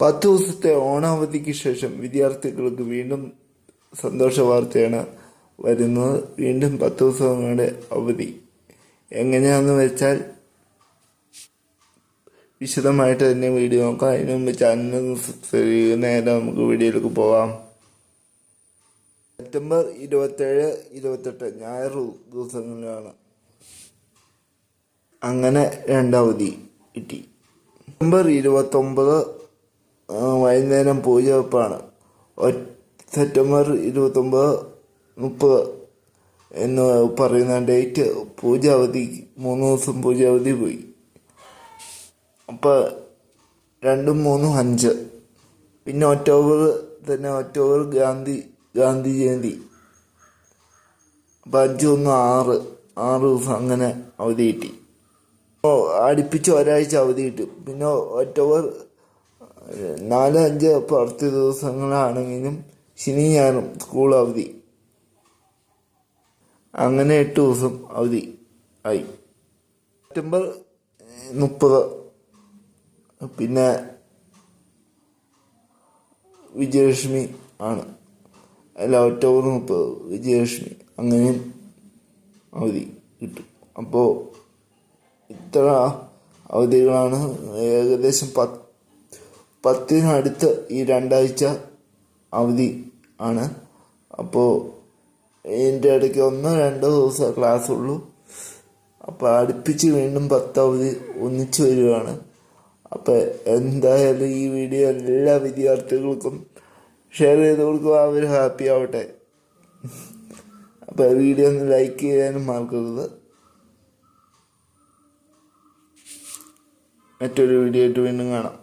പത്ത് ദിവസത്തെ ഓണാവധിക്ക് ശേഷം വിദ്യാർത്ഥികൾക്ക് വീണ്ടും സന്തോഷ വാർത്തയാണ് വരുന്നത്. വീണ്ടും പത്ത് ദിവസങ്ങളുടെ അവധി. എങ്ങനെയാണെന്ന് വെച്ചാൽ വിശദമായിട്ട് തന്നെ വീഡിയോ നോക്കാം. അതിനു മുമ്പ് ചാനൽ സബ്സ്ക്രൈബ് ചെയ്യുന്ന നേരെ നമുക്ക് വീഡിയോയിലേക്ക് പോവാം. സെപ്റ്റംബർ ഇരുപത്തേഴ് ഇരുപത്തെട്ട് ഞായർ ദിവസങ്ങളിലാണ് അങ്ങനെ രണ്ടാവധി കിട്ടി. സെപ്റ്റംബർ ഇരുപത്തൊമ്പത് വൈകുന്നേരം പൂജ വെപ്പാണ് സെപ്റ്റംബർ ഇരുപത്തൊമ്പത് മുപ്പത് എന്ന് പറയുന്ന ഡേറ്റ് പൂജ അവധി മൂന്ന് ദിവസം പൂജ അവധി പോയി. അപ്പോൾ രണ്ടും മൂന്നും അഞ്ച്. പിന്നെ ഒക്ടോബർ തന്നെ ഒക്ടോബർ ഗാന്ധി ഗാന്ധി ജയന്തി. അപ്പം അഞ്ച് ഒന്ന് ആറ് ആറ് ദിവസം അങ്ങനെ അവധി കിട്ടി. അടുപ്പിച്ച് ഒരാഴ്ച അവധി കിട്ടും. പിന്നെ ഒക്ടോബർ നാല് അഞ്ച് പത്ത് ദിവസങ്ങളാണെങ്കിലും ശനി ഞാനും സ്കൂൾ അവധി. അങ്ങനെ എട്ട് ദിവസം അവധി ആയി. സെപ്റ്റംബർ മുപ്പത്. പിന്നെ വിജയലക്ഷ്മി ആണ്. അല്ല ഒക്ടോബർ മുപ്പത് വിജയലക്ഷ്മി. അങ്ങനെയും അവധി കിട്ടും. അപ്പോൾ ഇത്ര അവധികളാണ്. ഏകദേശം പത്ത് പത്തിനടുത്ത് ഈ രണ്ടാഴ്ച അവധി ആണ്. അപ്പോൾ എന്റെ ഇടയ്ക്ക് ഒന്നോ രണ്ടോ ദിവസം ക്ലാസ് ഉള്ളൂ. അപ്പോൾ അടുപ്പിച്ച് വീണ്ടും പത്ത് അവധി ഒന്നിച്ചു വരികയാണ്. അപ്പോൾ എന്തായാലും ഈ വീഡിയോ എല്ലാ വിദ്യാർത്ഥികൾക്കും ഷെയർ ചെയ്ത് കൊടുക്കുക അവർ ഹാപ്പി ആവട്ടെ. അപ്പോൾ വീഡിയോ ഒന്ന് ലൈക്ക് ചെയ്യാനും മറക്കരുത്. മറ്റൊരു വീഡിയോ ആയിട്ട് വീണ്ടും കാണാം.